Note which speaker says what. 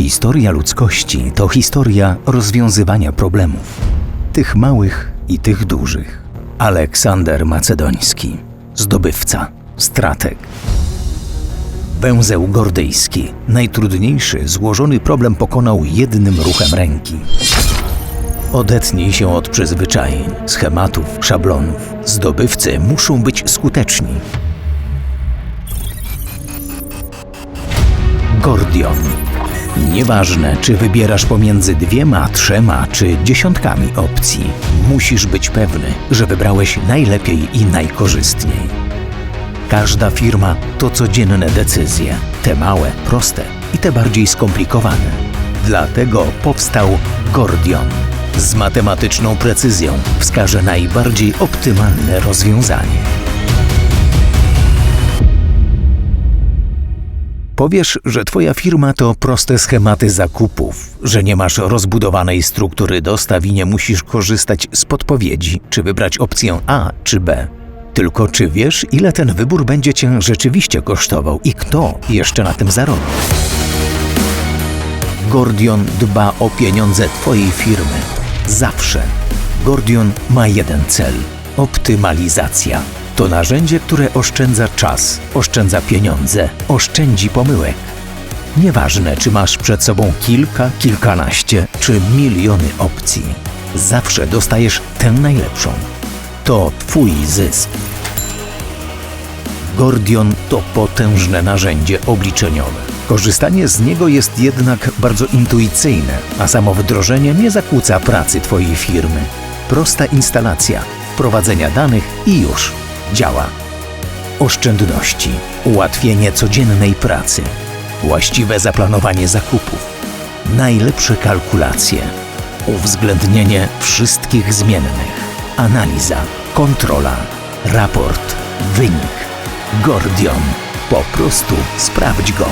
Speaker 1: Historia ludzkości to historia rozwiązywania problemów, tych małych i tych dużych. Aleksander Macedoński, zdobywca, strateg. Węzeł gordyjski, najtrudniejszy, złożony problem pokonał jednym ruchem ręki. Odetnij się od przyzwyczajeń, schematów, szablonów. Zdobywcy muszą być skuteczni. Gordion. Nieważne, czy wybierasz pomiędzy dwiema, trzema czy dziesiątkami opcji, musisz być pewny, że wybrałeś najlepiej i najkorzystniej. Każda firma to codzienne decyzje, te małe, proste i te bardziej skomplikowane. Dlatego powstał Gordion. Z matematyczną precyzją wskaże najbardziej optymalne rozwiązanie. Powiesz, że Twoja firma to proste schematy zakupów, że nie masz rozbudowanej struktury dostaw i nie musisz korzystać z podpowiedzi, czy wybrać opcję A czy B. Tylko czy wiesz, ile ten wybór będzie Cię rzeczywiście kosztował i kto jeszcze na tym zarobi? Gordion dba o pieniądze Twojej firmy. Zawsze. Gordion ma jeden cel optymalizacja. To narzędzie, które oszczędza czas, oszczędza pieniądze, oszczędzi pomyłek. Nieważne, czy masz przed sobą kilka, kilkanaście czy miliony opcji, zawsze dostajesz tę najlepszą. To Twój zysk. Gordion to potężne narzędzie obliczeniowe. Korzystanie z niego jest jednak bardzo intuicyjne, a samo wdrożenie nie zakłóca pracy Twojej firmy. Prosta instalacja, wprowadzenia danych i już działa. Oszczędności, ułatwienie codziennej pracy, właściwe zaplanowanie zakupów, najlepsze kalkulacje, uwzględnienie wszystkich zmiennych, analiza, kontrola, raport, wynik. Gordion. Po prostu sprawdź go.